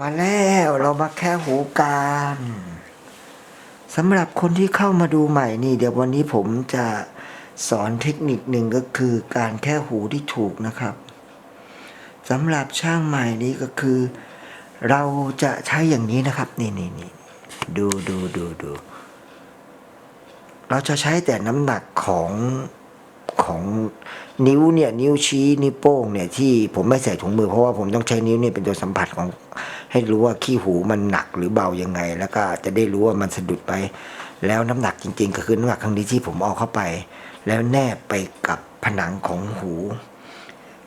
มาแล้วเรามาแค่หูกันสำหรับคนที่เข้ามาดูใหม่นี่ เดี๋ยววันนี้ผมจะสอนเทคนิคหนึ่งก็คือการแค่หูที่ถูกนะครับสำหรับช่างใหม่นี้ก็คือ เราจะใช้อย่างนี้นะครับ นี่นี่นี่ดูดูดูดูเราจะใช้แต่น้ำหนักของของนิ้วเนี่ยนิ้วชี้นิ้วโป้งเนี่ยที่ผมไม่ใส่ถุงมือเพราะว่าผมต้องใช้นิ้วเนี่ยเป็นตัวสัมผัสของ ให้รู้ว่าขี้หูมันหนักหรือเบายังไง แล้วก็จะได้รู้ว่ามันสะดุดไป แล้วน้ำหนักจริง ๆ ก็คือน้ำหนักครั้งนี้ที่ผมเอาเข้าไป แล้วแนบไปกับผนังของหู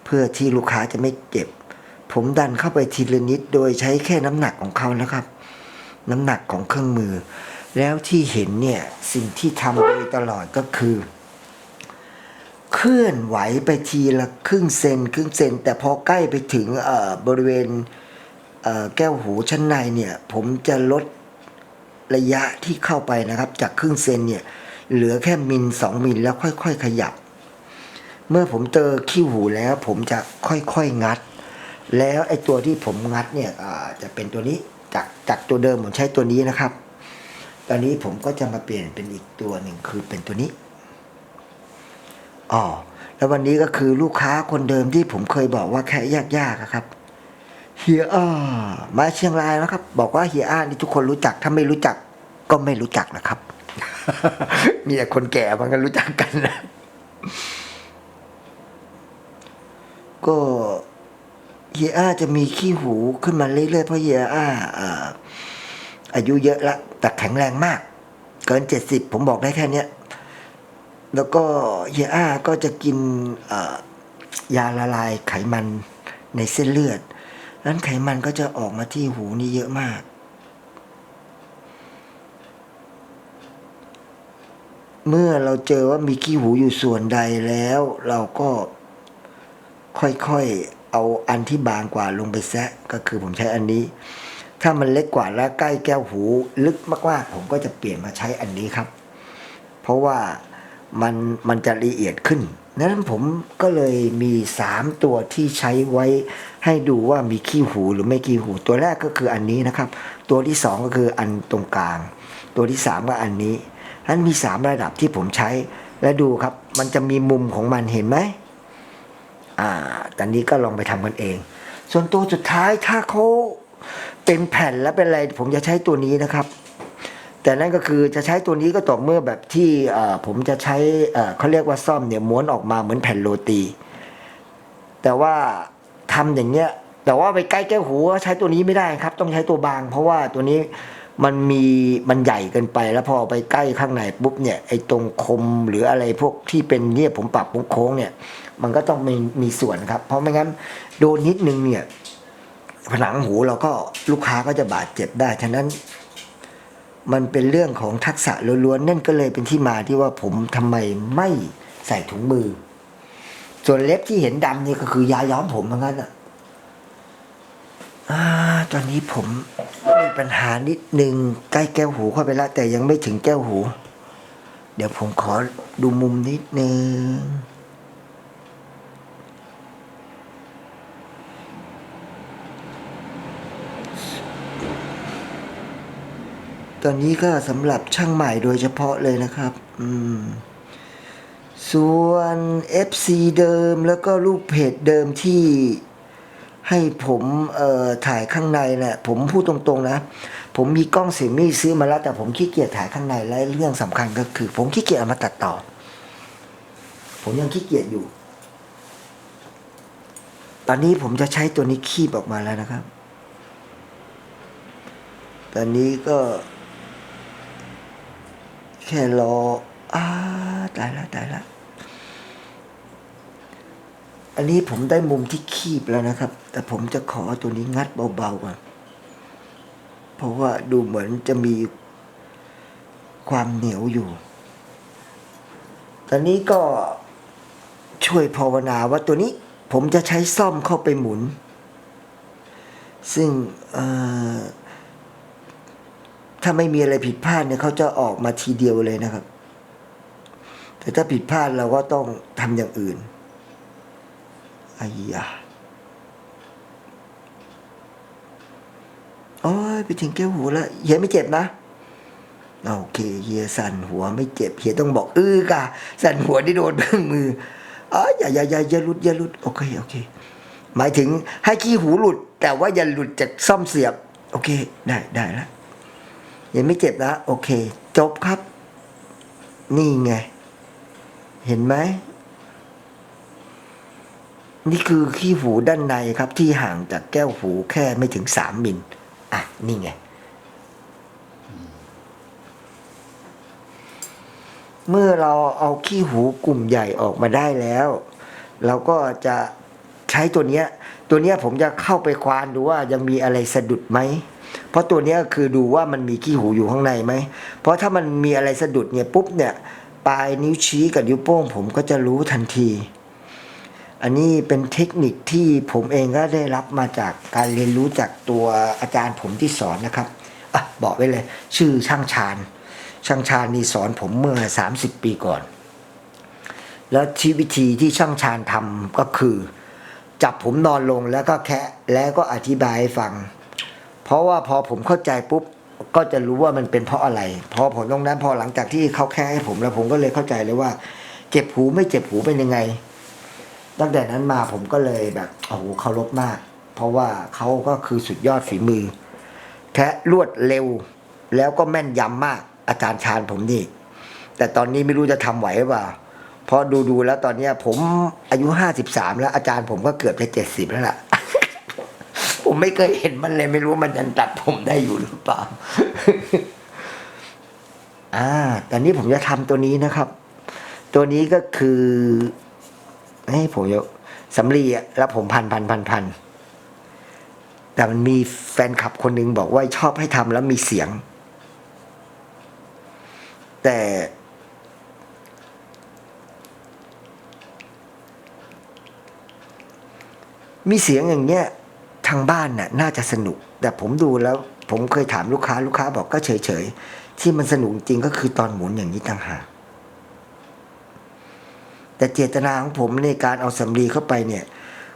เพื่อที่ลูกค้าจะไม่เจ็บ ผมดันเข้าไปทีละนิดโดยใช้แค่น้ำหนักของเขานะครับ น้ำหนักของเครื่องมือ แล้วที่เห็นเนี่ยสิ่งที่ทำโดยตลอดก็คือเคลื่อนไหวไปทีละครึ่งเซนครึ่งเซน แต่พอใกล้ไปถึงเอ่อบริเวณ แก้วหูชั้นในเนี่ยผมจะลดระยะที่เข้าไปนะครับ จากครึ่งเซนเนี่ยเหลือแค่มิลสองมิลแล้วค่อย ๆ ขยับ เมื่อผมเจอขี้หูแล้วผมจะค่อยๆงัด แล้วไอ้ตัวที่ผมงัดเนี่ยจะเป็นตัวนี้จากจากตัวเดิมผมใช้ตัวนี้นะครับ ตอนนี้ผมก็จะมาเปลี่ยนเป็นอีกตัวหนึ่งคือเป็นตัวนี้อ๋อแล้ววันนี้ก็คือลูกค้าคนเดิมที่ผมเคยบอกว่าแค่ยากๆอะครับ เฮียอ้ามาเชียงรายแล้วครับ บอกว่าเฮียอ้านี่ทุกคนรู้จักถ้าไม่รู้จักก็ไม่รู้จักนะครับ มีแต่คนแก่มันก็รู้จักกันนะก็เฮียอ้าจะมีขี้หูขึ้นมาเรื่อยๆเพราะเฮียอ้าอายุเยอะละแต่แข็งแรงมาก เกินเจ็ดสิบผมบอกได้แค่เนี้ยแล้วก็เฮียอ้าก็จะกินยาละลายไขมันในเส้นเลือด นั้นไขมันก็จะออกมาที่หูนี่เยอะมาก เมื่อเราเจอว่ามีขี้หูอยู่ส่วนใดแล้ว เราก็ค่อยๆเอาอันที่บางกว่าลงไปแซะก็คือผมใช้อันนี้ ถ้ามันเล็กกว่าและใกล้แก้วหูลึกมากๆ ผมก็จะเปลี่ยนมาใช้อันนี้ครับ เพราะว่ามันมันจะละเอียดขึ้น นั้นผมก็เลยมีสามตัวที่ใช้ไว้ให้ดูว่ามีขี้หูหรือไม่ขี้หู ตัวแรกก็คืออันนี้นะครับ ตัวที่สองก็คืออันตรงกลาง ตัวที่สามก็อันนี้นั้นมีสามระดับที่ผมใช้และดูครับ มันจะมีมุมของมันเห็นไหมอ่าตอนนี้ก็ลองไปทำกันเอง ส่วนตัวสุดท้ายถ้าเขาเป็นแผ่นแล้วเป็นอะไรผมจะใช้ตัวนี้นะครับ แต่นั่นก็คือจะใช้ตัวนี้ก็ต่อเมื่อแบบที่ผมจะใช้เขาเรียกว่าซ่อมเนี่ยม้วนออกมาเหมือนแผ่นโรตี แต่ว่าทำอย่างเงี้ยแต่ว่าไปใกล้แก้วหูใช้ตัวนี้ไม่ได้ครับ ต้องใช้ตัวบาง เพราะว่าตัวนี้มันมีมันใหญ่เกินไป แล้วพอไปใกล้ข้างในปุ๊บเนี่ยไอ้ตรงคมหรืออะไรพวกที่เป็นเนี่ยผมปรับโค้งเนี่ย มันก็ต้องมีมีส่วนครับ เพราะไม่งั้นโดนนิดนึงเนี่ยผนังหูเราก็ลูกค้าก็จะบาดเจ็บได้ ฉะนั้น มันเป็นเรื่องของทักษะล้วนๆนั่นก็เลยเป็นที่มาที่ว่าผมทำไมไม่ใส่ถุงมือ ส่วนเล็บที่เห็นดำนี่ก็คือยาย้อมผมเหมือนกันอะตอนนี้ผมมีปัญหานิดนึงใกล้แก้วหูเข้าไปแล้วแต่ยังไม่ถึงแก้วหู เดี๋ยวผมขอดูมุมนิดนึง ตอนนี้ก็สำหรับช่างใหม่โดยเฉพาะเลยนะครับ อืม ส่วน FC เดิมแล้วก็รูปเพจเดิมที่ให้ผมเอ่อถ่ายข้างในเนี่ยผมพูดตรงๆนะ ผมมีกล้องเซมี่ซื้อมาแล้วแต่ผมขี้เกียจถ่ายข้างในและเรื่องสำคัญก็คือ ผมขี้เกียจเอามาตัดต่อ ผมยังขี้เกียจอยู่ ตอนนี้ผมจะใช้ตัวนี้คีบออกมาแล้วนะครับ ตอนนี้ก็ แค่รออ้าตายละตายละอันนี้ผมได้มุมที่คีบแล้วนะครับ แต่ผมจะขอตัวนี้งัดเบาๆก่อนเพราะว่าดูเหมือนจะมีความเหนียวอยู่ ตอนนี้ก็ช่วยภาวนาว่าตัวนี้ผมจะใช้ซ่อมเข้าไปหมุน ซึ่งเอ่อาไม่มีอะไรผิดพลาดเนี่ยเขาจะออกมาทีเดียวเลยนะครับ แต่ถ้าผิดพลาดเราก็ต้องทำอย่างอื่นอายาโอ้ยไปถึงแก้วหูแล้วเฮียไม่เจ็บนะโอเคเฮียสั่นหัวไม่เจ็บเฮียต้องบอกเออกะสั่นหัวที่โดนเครื่องมืออ๋ออย่าอย่าอย่าอย่าหลุดอย่าหลุดโอเคโอเค หมายถึงให้ขี้หูหลุด แต่ว่าอย่าหลุดจากซ่อมเสียบ โอเค ได้ได้แล้ว ยังไม่เจ็บนะโอเค จบครับ นี่ไง เห็นไหม นี่คือขี้หูด้านในครับ ที่ห่างจากแก้วหูแค่ไม่ถึงสามมิลอะ นี่ไง เมื่อเราเอาขี้หูกลุ่มใหญ่ออกมาได้แล้ว เราก็จะใช้ตัวเนี้ย ตัวเนี้ยผมจะเข้าไปควานดูว่ายังมีอะไรสะดุดไหม เพราะตัวนี้คือดูว่ามันมีขี้หูอยู่ข้างในไหม เพราะถ้ามันมีอะไรสะดุดเนี่ยปุ๊บเนี่ยปลายนิ้วชี้กับนิ้วโป้ง ผมก็จะรู้ทันที อันนี้เป็นเทคนิคที่ผมเองก็ได้รับมาจากการเรียนรู้จากตัวอาจารย์ผมที่สอนนะครับอะบอกไว้เลย ชื่อช่างชาญ ช่างชาญนี่สอนผมเมื่อ 30 ปีก่อน แล้วที่วิธีที่ช่างชาญทำก็คือ จับผมนอนลงแล้วก็แคะแล้วก็อธิบายให้ฟัง เพราะว่าพอผมเข้าใจปุ๊บก็จะรู้ว่ามันเป็นเพราะอะไร พอผลตรงนั้นพอหลังจากที่เขาแค่ให้ผมแล้วผมก็เลยเข้าใจเลยว่า เจ็บหูไม่เจ็บหูเป็นยังไง ตั้งแต่นั้นมาผมก็เลยแบบโอ้โหเคารพมาก เพราะว่าเขาก็คือสุดยอดฝีมือ แทะรวดเร็ว แล้วก็แม่นยำมากอาจารย์ชาญผมนี่ แต่ตอนนี้ไม่รู้จะทำไหวหรือเปล่าพราะดูแล้วตอนเนี้ยผมอายุห้าสิบสามแล้วอาจารย์ผมก็เกือบจะเจ็ดสิบแล้วล่ะ ผมไม่เคยเห็นมันเลย ไม่รู้มันยังตัดผมได้อยู่หรือเปล่า อ่าตอนนี้ผมจะทำตัวนี้นะครับ ตัวนี้ก็คือให้ผมจะสำลีอะแล้วผมพันพันพันพันแต่มันมีแฟนคลับคนหนึ่งบอกว่าชอบให้ทำแล้วมีเสียง แต่มีเสียงอย่างเงี้ย ทางบ้านน่ะน่าจะสนุก แต่ผมดูแล้วผมเคยถามลูกค้าลูกค้าบอกก็เฉยเฉยๆ ที่มันสนุกจริงก็คือตอนหมุนอย่างนี้ต่างหากแต่เจตนาของผมในการเอาสำลีเข้าไปเนี่ย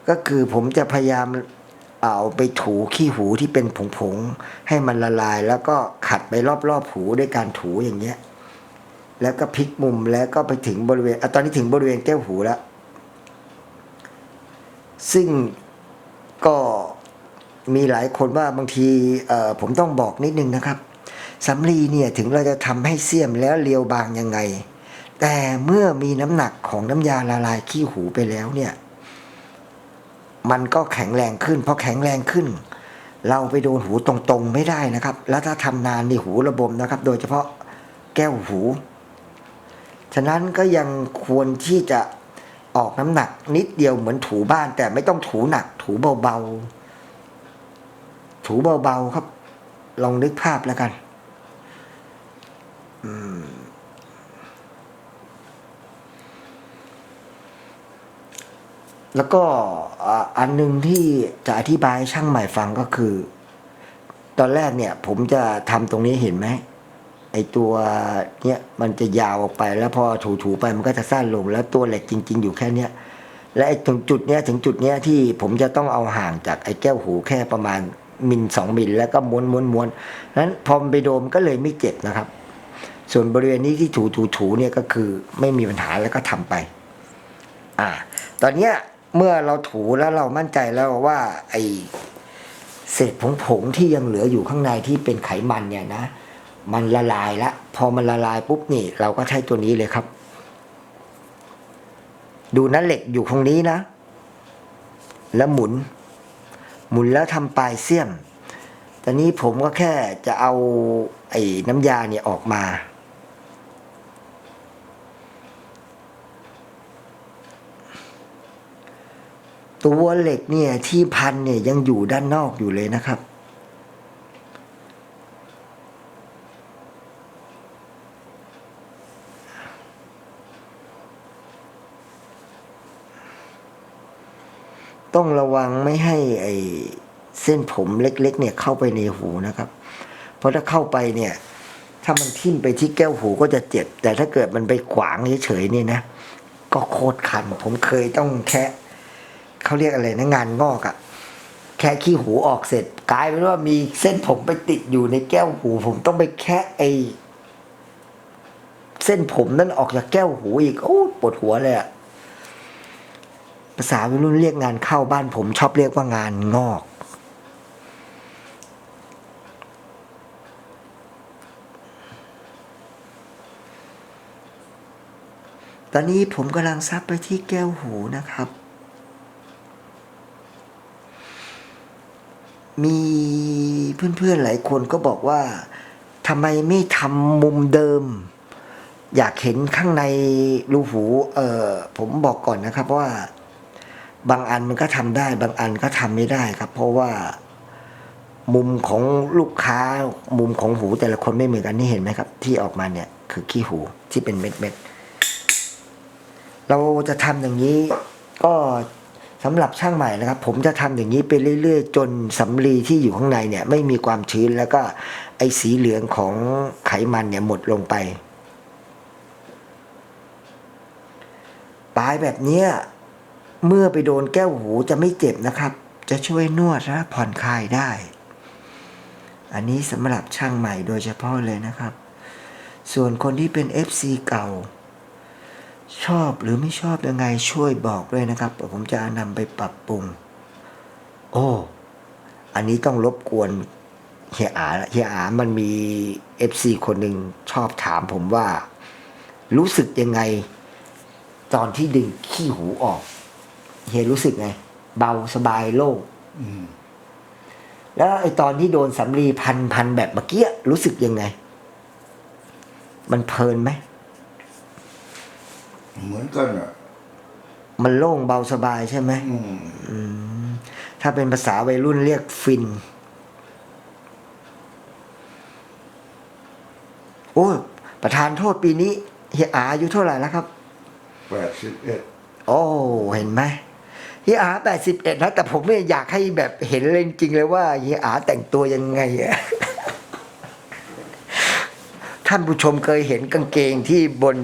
ก็คือผมจะพยายามเอาไปถูขี้หูที่เป็นผงๆให้มันละลาย แล้วก็ขัดไปรอบๆหูด้วยการถูอย่างเงี้ย แล้วก็พลิกมุมแล้วก็ไปถึงบริเวณอตอนนี้ถึงบริเวณแก้วหูแล้ว ซึ่งก็ มีหลายคนว่าบางทีผมต้องบอกนิดนึงนะครับสำลีเนี่ยถึงเราจะทำให้เสียมแล้วเรียวบางยังไง แต่เมื่อมีน้ำหนักของน้ำยาละลายขี้หูไปแล้วเนี่ย มันก็แข็งแรงขึ้นพอแข็งแรงขึ้น เราไปโดนหูตรงๆไม่ได้นะครับ แล้วถ้าทำนานในหูระบมนะครับ โดยเฉพาะแก้วหู ฉะนั้นก็ยังควรที่จะออกน้ำหนักนิดเดียวเหมือนถูบ้าน แต่ไม่ต้องถูหนักถูเบาๆ ถูเบาๆครับ ลองนึกภาพแล้วกันแล้วก็อันหนึ่งที่จะอธิบายช่างใหม่ฟังก็คือ ตอนแรกเนี่ย ผมจะทำตรงนี้เห็นไหมไอตัวเนี้ยมันจะยาวออกไปแล้วพอถูๆไปมันก็จะสั้นลง แล้วตัวเหล็กจริง ๆ อยู่แค่เนี้ยและไอ้ตรงจุดเนี้ยถึงจุดเนี้ยที่ผมจะต้องเอาห่างจากไอแก้วหูแค่ประมาณ มิลสองมิลแล้วก็ม้วนม้วนม้วนนั้นพอมไปโดมก็เลยไม่เจ็บนะครับ ส่วนบริเวณนี้ที่ถูถูถูเนี่ยก็คือไม่มีปัญหาแล้วก็ทำไป อ่า ตอนเนี้ยเมื่อเราถูแล้วเรามั่นใจแล้วว่า ไอเศษผงๆที่ยังเหลืออยู่ข้างในที่เป็นไขมันเนี่ยนะ มันละลายละ พอมันละลายปุ๊บนี่ เราก็ใช้ตัวนี้เลยครับ ดูนะเหล็กอยู่ตรงนี้นะ แล้วหมุน หมุนแล้วทำปลายเสี้ยมตอนนี้ผมก็แค่จะเอาไอ้น้ำยาเนี่ยออกมา ตัวเหล็กเนี่ยที่พันเนี่ยยังอยู่ด้านนอกอยู่เลยนะครับ ต้องระวังไม่ให้ไอ้เส้นผมเล็ก ๆ เนี่ยเข้าไปในหูนะครับ เพราะถ้าเข้าไปเนี่ย ถ้ามันทิ่มไปที่แก้วหูก็จะเจ็บ แต่ถ้าเกิดมันไปขวางเฉยๆเนี่ยนะ ก็โคตรคัน ผมเคยต้องแคะเขาเรียกอะไรนะงานงอกอะแค่ขี้หูออกเสร็จ กลายเป็นว่ามีเส้นผมไปติดอยู่ในแก้วหู ผมต้องไปแคะไอเส้นผมนั่นออกจากแก้วหูอีก โอ้ปวดหัวเลยอะ ภาษาวัยรุ่นเรียกงานเข้าบ้านผมชอบเรียกว่างานงอก ตอนนี้ผมกำลังซับไปที่แก้วหูนะครับ มีเพื่อนๆหลายคนก็บอกว่าทำไมไม่ทำมุมเดิม อยากเห็นข้างในรูหู เออผมบอกก่อนนะครับว่า บางอันมันก็ทำได้ บางอันก็ทำไม่ได้ครับ เพราะว่ามุมของลูกค้ามุมของหูแต่ละคนไม่เหมือนกันนี่เห็นไหมครับ ที่ออกมาเนี่ย คือขี้หูที่เป็นเม็ดเม็ดๆเราจะทำอย่างนี้ก็สำหรับช่างใหม่นะครับ ผมจะทำอย่างนี้ไปเรื่อยๆ จนสำลีที่อยู่ข้างในเนี่ย ไม่มีความชื้นแล้วก็ไอ้สีเหลืองของไขมันเนี่ยหมดลงไปปลายแบบเนี้ย เมื่อไปโดนแก้วหูจะไม่เจ็บนะครับ จะช่วยนวดและผ่อนคลายได้ อันนี้สำหรับช่างใหม่โดยเฉพาะเลยนะครับ ส่วนคนที่เป็น FC เก่า ชอบหรือไม่ชอบยังไงช่วยบอกด้วยนะครับ ผมจะนำไปปรับปรุง โอ้อันนี้ต้องรบกวนเฮียอาเฮียอา มันมี FC คนหนึ่งชอบถามผมว่า รู้สึกยังไง ตอนที่ดึงขี้หูออก เฮียรู้สึกไง เบาสบายโล่งอืมแล้วไอตอนที่โดนสำลีพันพันแบบเมื่อกี้รู้สึกยังไง มันเพลินไหมเหมือนกันอะ มันโล่งเบาสบายใช่ไหมอืมอืมถ้าเป็นภาษาวัยรุ่นเรียกฟิน โอ้ยประธานโทษปีนี้เฮียอาอายุเท่าไหร่แล้วครับแปดสิบเอ็ดโอ้ เห็นไหม เฮียอาแปดสิบเอ็ดนะแต่ผมไม่อยากให้แบบเห็นเลยจริงเลยว่าเฮียอาแต่งตัวยังไงอะท่านผู้ชมเคยเห็นกางเกงที่บน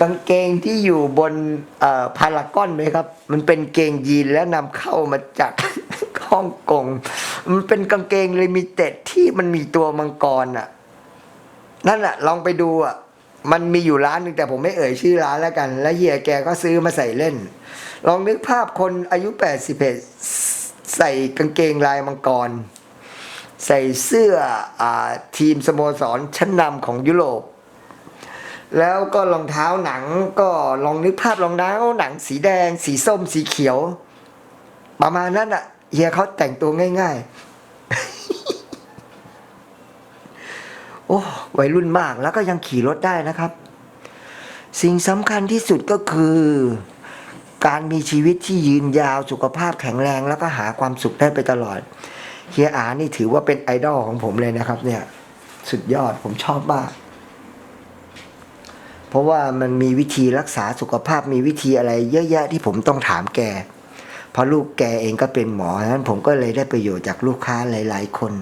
กางเกงที่อยู่บนพารากอนไหมครับ มันเป็นเกงยีนแล้วนำเข้ามาจากฮ่องกง มันเป็นกางเกงลิมิเต็ดที่มันมีตัวมังกรอะ นั่นแหละลองไปดูอะ มันมีอยู่ร้านหนึ่งแต่ผมไม่เอ่ยชื่อร้านแล้วกัน แล้วเฮียแกก็ซื้อมาใส่เล่น ลองนึกภาพคนอายุแปดสิบเอ็ดใส่กางเกงลายมังกร ใส่เสื้ออทีมสโมสรชั้นนำของยุโรป แล้วก็รองเท้าหนังก็ลองนึกภาพรองเท้าหนังสีแดง สีส้มสีเขียว ประมาณนั้นอะเฮียเขาแต่งตัวง่าย ๆ โอ้วัยรุ่นมากแล้วก็ยังขี่รถได้นะครับ สิ่งสำคัญที่สุดก็คือ การมีชีวิตที่ยืนยาวสุขภาพแข็งแรงแล้วก็หาความสุขได้ไปตลอดเฮียอานี่ถือว่าเป็นไอดอลของผมเลยนะครับ เนี่ย สุดยอดผมชอบมาก เพราะว่ามันมีวิธีรักษาสุขภาพมีวิธีอะไรเยอะแยะที่ผมต้องถามแกเพราะลูกแกเองก็เป็นหมอฉะนั้นผมก็เลยได้ประโยชน์จากลูกค้าหลาย ๆ คน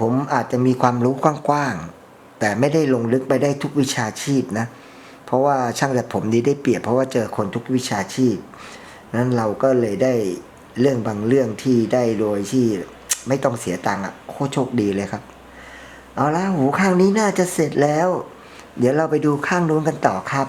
ผมอาจจะมีความรู้กว้างๆ แต่ไม่ได้ลงลึกไปได้ทุกวิชาชีพนะ เพราะว่าช่างแต่ผมนี้ได้เปรียบเพราะว่าเจอคนทุกวิชาชีพ นั้นเราก็เลยได้เรื่องบางเรื่องที่ได้โดยที่ไม่ต้องเสียตังค์อะโคตรโชคดีเลยครับ เอาละหูข้างนี้น่าจะเสร็จแล้ว เดี๋ยวเราไปดูข้างนู้นกันต่อครับ